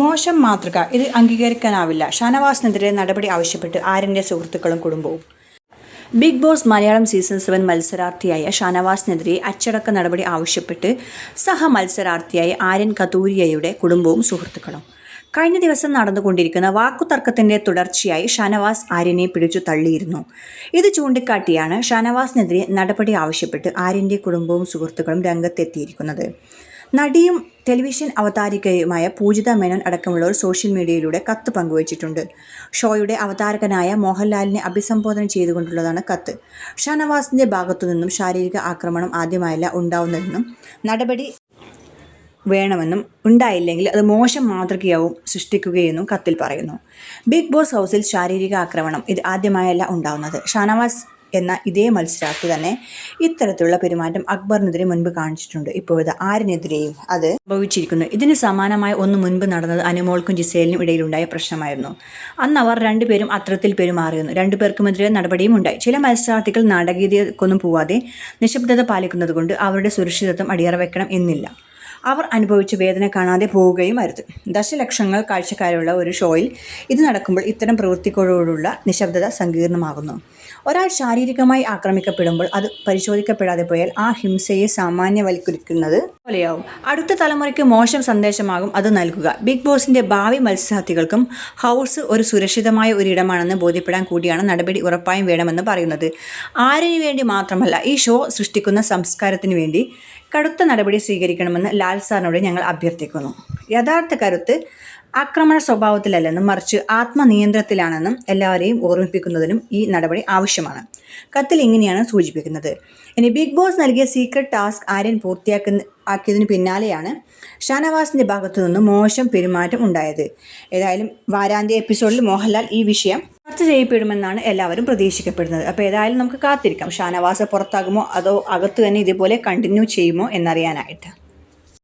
മോശം മാതൃക ഇത് അംഗീകരിക്കാനാവില്ല. ഷാനവാസിനെതിരെ നടപടി ആവശ്യപ്പെട്ട് ആര്യന്റെ സുഹൃത്തുക്കളും കുടുംബവും. Big Boss Malayalam season seven മത്സരാർത്ഥിയായ ഷാനവാസിനെതിരെ അച്ചടക്ക നടപടി ആവശ്യപ്പെട്ട് സഹ മത്സരാർത്ഥിയായ ആര്യൻ കതൂരിയയുടെ കുടുംബവും സുഹൃത്തുക്കളും. കഴിഞ്ഞ ദിവസം നടന്നുകൊണ്ടിരിക്കുന്ന വാക്കുതർക്കത്തിന്റെ തുടർച്ചയായി ഷാനവാസ് ആര്യനെ പിടിച്ചു തള്ളിയിരുന്നു. ഇത് ചൂണ്ടിക്കാട്ടിയാണ് ഷാനവാസിനെതിരെ നടപടി ആവശ്യപ്പെട്ട് ആര്യന്റെ കുടുംബവും സുഹൃത്തുക്കളും രംഗത്തെത്തിയിരിക്കുന്നത്. നടിയും ടെലിവിഷൻ അവതാരികയുമായ പൂജിത മേനോൻ അടക്കമുള്ളവർ സോഷ്യൽ മീഡിയയിലൂടെ കത്ത് പങ്കുവച്ചിട്ടുണ്ട്. ഷോയുടെ അവതാരകനായ മോഹൻലാലിനെ അഭിസംബോധന ചെയ്തുകൊണ്ടുള്ളതാണ് കത്ത്. ഷാനവാസിന്റെ ഭാഗത്തു നിന്നും ശാരീരിക ആക്രമണം ആദ്യമായല്ല ഉണ്ടാവുന്നതെന്നും നടപടി വേണമെന്നും ഉണ്ടായില്ലെങ്കിൽ അത് മോശം മാതൃകയാവും സൃഷ്ടിക്കുകയെന്നും കത്തിൽ പറയുന്നു. ബിഗ് ബോസ് ഹൗസിൽ ശാരീരിക ആക്രമണം ഇത് ആദ്യമായല്ല ഉണ്ടാവുന്നത്. ഷാനവാസ് എന്ന ഇതേ മത്സരാർത്ഥി തന്നെ ഇത്തരത്തിലുള്ള പെരുമാറ്റം അക്ബറിനെതിരെ മുൻപ് കാണിച്ചിട്ടുണ്ട്. ഇപ്പോഴത് ആരിനെതിരെയും അത് സംഭവിച്ചിരിക്കുന്നു. ഇതിന് സമാനമായ ഒന്ന് മുൻപ് നടന്നത് അനുമോൾക്കും ജിസേലിനും ഇടയിലുണ്ടായ പ്രശ്നമായിരുന്നു. അന്ന് അവർ രണ്ടുപേരും അത്തരത്തിൽ പെരുമാറിയിരുന്നു. രണ്ടു രണ്ടുപേർക്കുമെതിരെ നടപടിയും ഉണ്ടായി. ചില മത്സരാർത്ഥികൾ നാടകീയതക്കൊന്നും പോവാതെ നിശബ്ദത പാലിക്കുന്നത് കൊണ്ട് അവരുടെ സുരക്ഷിതത്വം അടിയറ വെക്കണം എന്നില്ല. അവർ അനുഭവിച്ച വേദന കാണാതെ പോവുകയും അരുത് ദശലക്ഷങ്ങൾ കാഴ്ചക്കാരുള്ള ഒരു ഷോയിൽ ഇത് നടക്കുമ്പോൾ ഇത്തരം പ്രവൃത്തികളോടുള്ള നിശബ്ദത സങ്കീർണമാകുന്നു. ഒരാൾ ശാരീരികമായി ആക്രമിക്കപ്പെടുമ്പോൾ അത് പരിശോധിക്കപ്പെടാതെ പോയാൽ ആ ഹിംസയെ സാമാന്യവൽക്കരിക്കുന്നത് പോലെയാവും അടുത്ത തലമുറയ്ക്ക് മോശം സന്ദേശമാകും അത് നൽകുക. ബിഗ് ബോസിന്റെ ഭാവി മത്സരാർത്ഥികൾക്കും ഹൗസ് ഒരു സുരക്ഷിതമായ ഒരിടമാണെന്ന് ബോധ്യപ്പെടാൻ കൂടിയാണ് നടപടി ഉറപ്പായും വേണമെന്ന് പറയുന്നത്. ആരിനു വേണ്ടി മാത്രമല്ല ഈ ഷോ സൃഷ്ടിക്കുന്ന സംസ്കാരത്തിന് വേണ്ടി കടുത്ത നടപടി സ്വീകരിക്കണമെന്ന് ലാൽ സാറിനോട് ഞങ്ങൾ അഭ്യർത്ഥിക്കുന്നു. യഥാർത്ഥ കരുത്ത് ആക്രമണ സ്വഭാവത്തിലല്ലെന്നും മറിച്ച് ആത്മനിയന്ത്രണത്തിലാണെന്നും എല്ലാവരെയും ഓർമ്മിപ്പിക്കുന്നതിനും ഈ നടപടി ആവശ്യമാണ്. കത്തിൽ ഇങ്ങനെയാണ് സൂചിപ്പിക്കുന്നത്. ഇനി ബിഗ് ബോസ് നൽകിയ സീക്രട്ട് ടാസ്ക് ആര്യൻ പൂർത്തിയാക്കുന്ന ആക്കിയതിന് പിന്നാലെയാണ് ഷാനവാസിന്റെ ഭാഗത്തു നിന്നും മോശം പെരുമാറ്റം ഉണ്ടായത്. ഏതായാലും വാരാന്ത്യ എപ്പിസോഡിൽ മോഹൻലാൽ ഈ വിഷയം ചർച്ച ചെയ്യപ്പെടുമെന്നാണ് എല്ലാവരും പ്രതീക്ഷിക്കപ്പെടുന്നത്. അപ്പോൾ ഏതായാലും നമുക്ക് കാത്തിരിക്കാം. ഷാനവാസ് പുറത്താകുമോ? അതോ അകത്ത് തന്നെ ഇതുപോലെ കണ്ടിന്യൂ ചെയ്യുമോ എന്നറിയാനായിട്ട്.